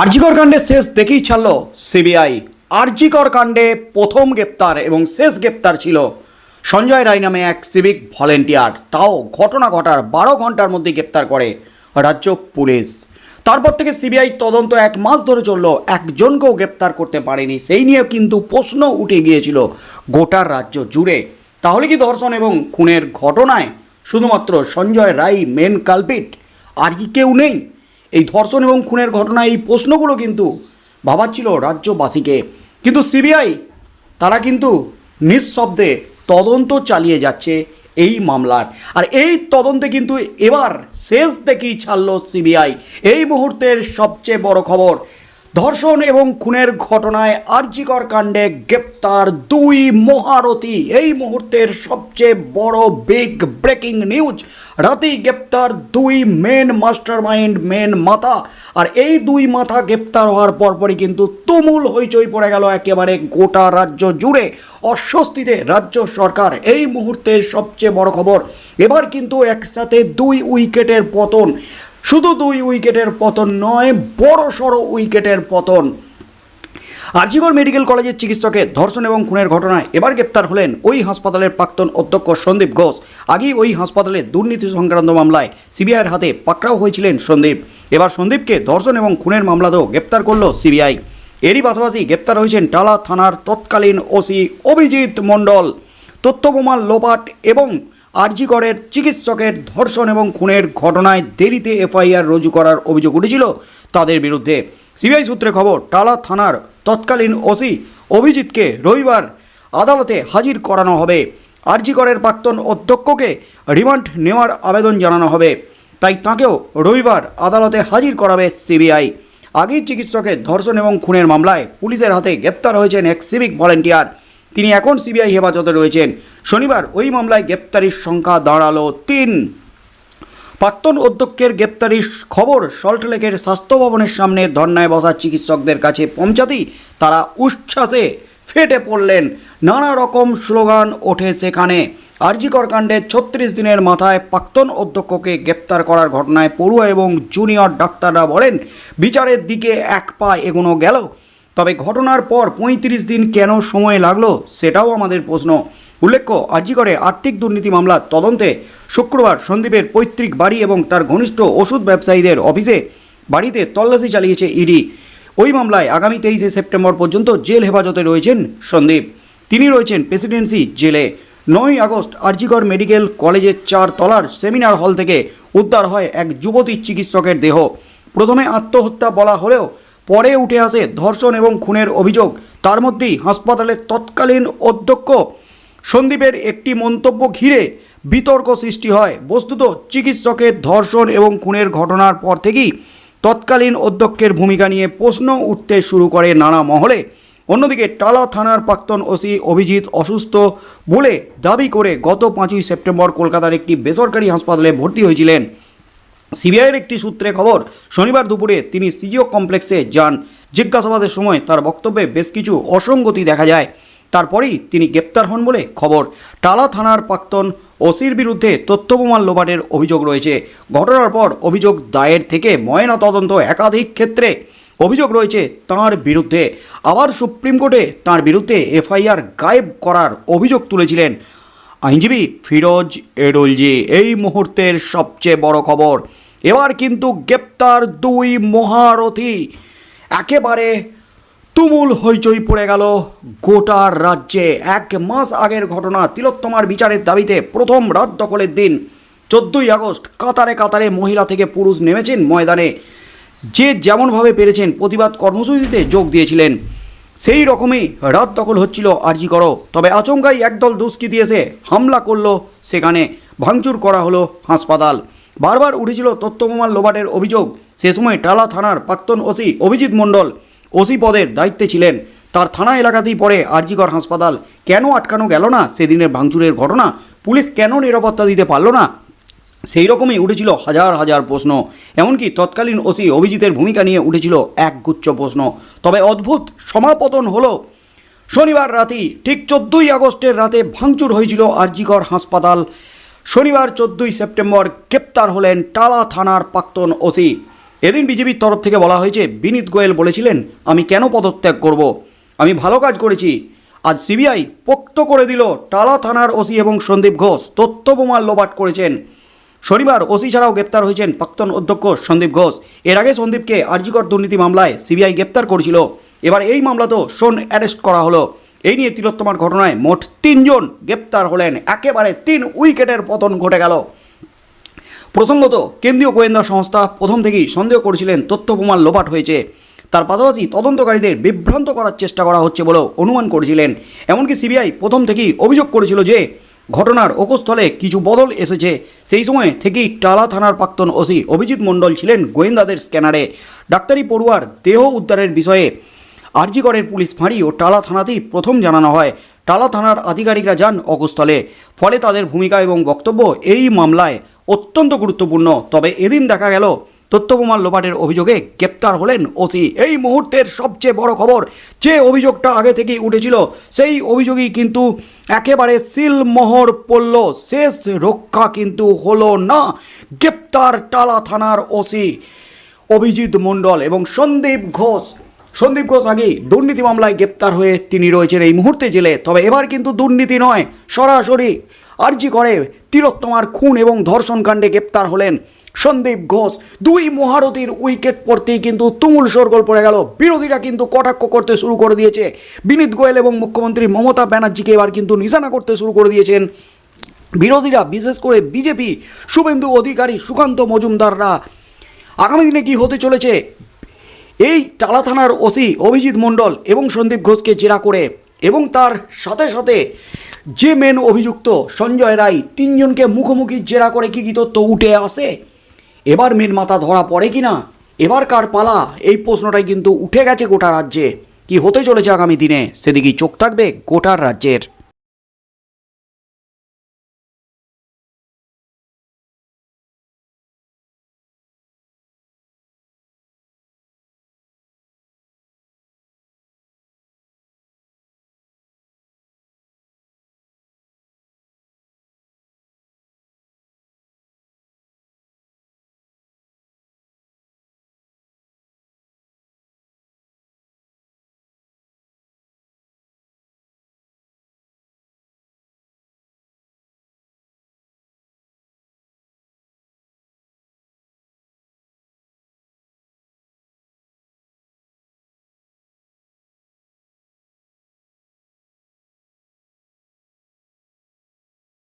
আরজিকর কাণ্ডে শেষ দেখেই ছাড়ল সিবিআই। আরজিকর কাণ্ডে প্রথম গ্রেপ্তার এবং শেষ গ্রেপ্তার ছিল সঞ্জয় রায় নামে এক সিভিক ভলেন্টিয়ার তাও ঘটনা ঘটার বারো ঘণ্টার মধ্যে গ্রেপ্তার করে রাজ্য পুলিশ। তারপর থেকে সিবিআই তদন্ত এক মাস ধরে চলল। একজনকেও গ্রেপ্তার করতে পারেনি। সেই নিয়ে কিন্তু প্রশ্ন উঠে গিয়েছিল গোটা রাজ্য জুড়ে। তাহলে কি ধর্ষণ এবং খুনের ঘটনায় শুধুমাত্র সঞ্জয় রায় মেন কালপিট আর কি কেউ নেই? এই ধর্ষণ এবং খুনের ঘটনা এই প্রশ্নগুলো কিন্তু ভাবাচ্ছিল রাজ্যবাসীকে। কিন্তু সিবিআই, তারা কিন্তু নিঃশব্দে তদন্ত চালিয়ে যাচ্ছে এই মামলার। আর এই তদন্তে কিন্তু এবার শেষ দেখেই ছাড়ল সিবিআই। এই মুহূর্তের সবচেয়ে বড় খবর ধর্ষণ এবং খুনের ঘটনায় আরজিকর কাণ্ডে গ্রেপ্তার দুই মহারথী। এই মুহূর্তের সবচেয়ে বড় বিগ ব্রেকিং নিউজ রাতেই গ্রেপ্তার দুই মেন মাস্টার মাইন্ড মেন মাথা আর এই দুই মাথা গ্রেপ্তার হওয়ার পরপরই কিন্তু তুমুল হইচই পড়ে গেল একেবারে গোটা রাজ্য জুড়ে। অস্বস্তিতে রাজ্য সরকার এই মুহূর্তের সবচেয়ে বড় খবর। এবার কিন্তু একসাথে দুই উইকেটের পতন। শুধু দুই উইকেটের পতন নয়, বড় সড়ো উইকেটের পতন। আরজিগড় মেডিকেল কলেজের চিকিৎসকের ধর্ষণ এবং খুনের ঘটনায় এবার গ্রেপ্তার হলেন ওই হাসপাতালের প্রাক্তন অধ্যক্ষ সন্দীপ ঘোষ। আগেই ওই হাসপাতালে দুর্নীতি সংক্রান্ত মামলায় সিবিআইয়ের হাতে পাকড়াও হয়েছিলেন সন্দীপ। এবার সন্দীপকে ধর্ষণ এবং খুনের মামলাতেও গ্রেপ্তার করল সিবিআই। এরই পাশাপাশি গ্রেপ্তার হয়েছেন টালা থানার তৎকালীন ওসি অভিজিৎ মণ্ডল। তথ্য লোপাট এবং আরজিগড়ের চিকিৎসকের ধর্ষণ এবং খুনের ঘটনায় দেরিতে এফআইআর রুজু করার অভিযোগ উঠেছিল তাদের বিরুদ্ধে। সিবিআই সূত্রে খবর, টালা থানার তৎকালীন ওসি অভিজিৎকে রবিবার আদালতে হাজির করানো হবে। আরজিগড়ের প্রাক্তন অধ্যক্ষকে রিমান্ড নেওয়ার আবেদন জানানো হবে। তাই তাঁকেও রবিবার আদালতে হাজির করাবে সিবিআই। আগেই চিকিৎসকের ধর্ষণ এবং খুনের মামলায় পুলিশের হাতে গ্রেপ্তার হয়েছেন এক সিভিক ভলেন্টিয়ার। তিনি এখন সিবিআই হেফাজতে রয়েছেন। শনিবার ওই মামলায় গ্রেপ্তারির সংখ্যা দাঁড়াল তিন। প্রাক্তন অধ্যক্ষের গ্রেপ্তারির খবর সল্টলেকের স্বাস্থ্য ভবনের সামনে ধর্নায় বসা চিকিৎসকদের কাছে পৌঁছাতেই তারা উচ্ছ্বাসে ফেটে পড়লেন। নানা রকম স্লোগান ওঠে সেখানে। আরজিকর কাণ্ডে ছত্রিশ দিনের মাথায় প্রাক্তন অধ্যক্ষকে গ্রেপ্তার করার ঘটনায় পড়ুয়া এবং জুনিয়র ডাক্তাররা বলেন, বিচারের দিকে এক পা এগোনো গেল। তবে ঘটনার পর পঁয়ত্রিশ দিন কেন সময় লাগল সেটাও আমাদের প্রশ্ন। উল্লেখ্য, আর্জিকরে আর্থিক দুর্নীতি মামলার তদন্তে শুক্রবার সন্দীপের পৈতৃক বাড়ি এবং তার ঘনিষ্ঠ ওষুধ ব্যবসায়ীদের অফিসে বাড়িতে তল্লাশি চালিয়েছে ইডি। ওই মামলায় আগামী তেইশে সেপ্টেম্বর পর্যন্ত জেল হেফাজতে রয়েছেন সন্দীপ। তিনি রয়েছেন প্রেসিডেন্সি জেলে। নয় আগস্ট আরজিকর মেডিকেল কলেজের চার তলার সেমিনার হল থেকে উদ্ধার হয় এক যুবতী চিকিৎসকের দেহ। প্রথমে আত্মহত্যা বলা হলেও পরে উঠে আসে ধর্ষণ এবং খুনের অভিযোগ। তার মধ্যেই হাসপাতালের তৎকালীন অধ্যক্ষ সন্দীপের একটি মন্তব্য ঘিরে বিতর্ক সৃষ্টি হয়। বস্তুত চিকিৎসকের ধর্ষণ এবং খুনের ঘটনার পর থেকেই তৎকালীন অধ্যক্ষের ভূমিকা নিয়ে প্রশ্ন উঠতে শুরু করে নানা মহলে। অন্যদিকে টালা থানার প্রাক্তন ওসি অভিজিৎ অসুস্থ বলে দাবি করে গত পাঁচই সেপ্টেম্বর কলকাতার একটি বেসরকারি হাসপাতালে ভর্তি হয়েছিলেন। সিবিআইয়ের একটি সূত্রে খবর, শনিবার দুপুরে তিনি সিজিও কমপ্লেক্সে যান। জিজ্ঞাসাবাদের সময় তার বক্তব্যে বেশ কিছু অসঙ্গতি দেখা যায়। তারপরেই তিনি গ্রেপ্তার হন বলে খবর। টালা থানার প্রাক্তন ওসির বিরুদ্ধে তথ্য প্রমাণ লোপাটের অভিযোগ রয়েছে। ঘটনার পর অভিযোগ দায়ের থেকে ময়না তদন্ত একাধিক ক্ষেত্রে অভিযোগ রয়েছে তাঁর বিরুদ্ধে। আবার সুপ্রিম কোর্টে তাঁর বিরুদ্ধে এফআইআর গায়েব করার অভিযোগ তুলেছিলেন। আইনজীবী ফিরোজ এডুলজি এই মুহূর্তের সবচেয়ে বড় খবর। এবার কিন্তু গ্রেপ্তার দুই মহারথী। একেবারে তুমুল হইচই পড়ে গেল গোটা রাজ্যে। এক মাস আগের ঘটনা, তিলোত্তমার বিচারের দাবিতে প্রথম রাত দখলের দিন, চোদ্দোই আগস্ট, কাতারে কাতারে মহিলা থেকে পুরুষ নেমেছেন ময়দানে। যে যেমনভাবে পেরেছেন, প্রতিবাদ কর্মসূচিতে যোগ দিয়েছিলেন। সেই রকমই রাত দখল হচ্ছিল, আরজি করো। তবে আচমকাই একদল দুষ্কৃতী এসে হামলা করল সেখানে। ভাঙচুর করা হলো হাসপাতাল। বারবার উঠেছিল তথ্য প্রমাণ লোবাটের অভিযোগ। সে সময় টালা থানার প্রাক্তন ওসি অভিজিৎ মণ্ডল ওসি পদের দায়িত্বে ছিলেন। তার থানা এলাকাতেই পড়ে আরজিকর হাসপাতাল। কেন আটকানো গেল না সেদিনের ভাঙচুরের ঘটনা? পুলিশ কেন নিরাপত্তা দিতে পারল না? সেই রকমই উঠেছিল হাজার হাজার প্রশ্ন। এমনকি তৎকালীন ওসি অভিজিতের ভূমিকা নিয়ে উঠেছিল একগুচ্ছ প্রশ্ন। তবে অদ্ভুত সমাপতন হলো শনিবার রাতেই ঠিক চোদ্দোই আগস্টের রাতে ভাঙচুর হয়েছিল আরজিকর হাসপাতাল। শনিবার চোদ্দোই সেপ্টেম্বর গ্রেপ্তার হলেন টালা থানার প্রাক্তন ওসি। এদিন বিজেপির তরফ থেকে বলা হয়েছে, বিনীত গোয়েল বলেছিলেন, আমি কেন পদত্যাগ করব? আমি ভালো কাজ করেছি। আজ সিবিআই পোক্ত করে দিল টালা থানার ওসি এবং সন্দীপ ঘোষ। তথ্য বোমার লোবাট করেছেন। শনিবার ওসি ছাড়াও গ্রেপ্তার হয়েছেন প্রাক্তন অধ্যক্ষ সন্দীপ ঘোষ। এর আগে সন্দীপকে আরজিকর দুর্নীতি মামলায় সিবিআই গ্রেপ্তার করেছিল। এবার এই মামলাতেও সোন অ্যারেস্ট করা হলো। এই নিয়ে তিলোত্তমার ঘটনায় মোট তিনজন গ্রেপ্তার হলেন। একেবারে তিন উইকেটের পতন ঘটে গেল। প্রসঙ্গত, কেন্দ্রীয় গোয়েন্দা সংস্থা প্রথম থেকেই সন্দেহ করেছিলেন তথ্য প্রমাণ লোপাট হয়েছে। তার পাশাপাশি তদন্তকারীদের বিভ্রান্ত করার চেষ্টা করা হচ্ছে বলেও অনুমান করেছিলেন। এমনকি সিবিআই প্রথম থেকেই অভিযোগ করেছিল যে ঘটনার ওকস্থলে কিছু বদল এসেছে। সেই সময় থেকেই টালা থানার প্রাক্তন ওসি অভিজিৎ মণ্ডল ছিলেন গোয়েন্দাদের স্ক্যানারে। ডাক্তারি পড়ুয়ার দেহ উদ্ধারের বিষয়ে আরজিগড়ের পুলিশ ফাঁড়ি ও টালা থানাতেই প্রথম জানানো হয়। টালা থানার আধিকারিকরা যান অগস্থলে। ফলে তাদের ভূমিকা এবং বক্তব্য এই মামলায় অত্যন্ত গুরুত্বপূর্ণ। তবে এদিন দেখা গেল তথ্যপ্রমাণ লোপাটের অভিযোগে গ্রেপ্তার হলেন ওসি। এই মুহূর্তের সবচেয়ে বড় খবর, যে অভিযোগটা আগে থেকেই উঠেছিল, সেই অভিযোগই কিন্তু একেবারে সিলমোহর পড়ল। শেষ রক্ষা কিন্তু হলো না। গ্রেপ্তার টালা থানার ওসি অভিজিৎ মণ্ডল এবং সন্দীপ ঘোষ। সন্দীপ ঘোষ আগেই দুর্নীতি মামলায় গ্রেপ্তার হয়ে তিনি রয়েছেন এই মুহূর্তে জেলে। তবে এবার কিন্তু দুর্নীতি নয়, সরাসরি আর্জি করে তিলোত্তমার খুন এবং ধর্ষণ কাণ্ডে গ্রেপ্তার হলেন সন্দীপ ঘোষ। দুই মহারথীর উইকেট পড়তেই কিন্তু তুমুল শোরগোল পড়ে গেল। বিরোধীরা কিন্তু কটাক্ষ করতে শুরু করে দিয়েছে। বিনীত গোয়েল এবং মুখ্যমন্ত্রী মমতা ব্যানার্জিকে এবার কিন্তু নিশানা করতে শুরু করে দিয়েছেন। বিরোধীরা বিশেষ করে বিজেপি, শুভেন্দু অধিকারী, সুকান্ত মজুমদাররা। আগামী দিনে কি হতে চলেছে? এই টালা থানার ওসি অভিজিৎ মণ্ডল এবং সন্দীপ ঘোষকে জেরা করে এবং তার সাথে সাথে যে মেন অভিযুক্ত সঞ্জয় রায় তিনজনকে মুখোমুখি জেরা করে কি কি তথ্য উঠে আসে? এবার মেন মাথা ধরা পড়ে কি না এবার কার পালা? এই প্রশ্নটাই কিন্তু উঠে গেছে গোটা রাজ্যে। কি হতে চলেছে আগামী দিনে? সেদিকেই চোখ থাকবে গোটার রাজ্যের।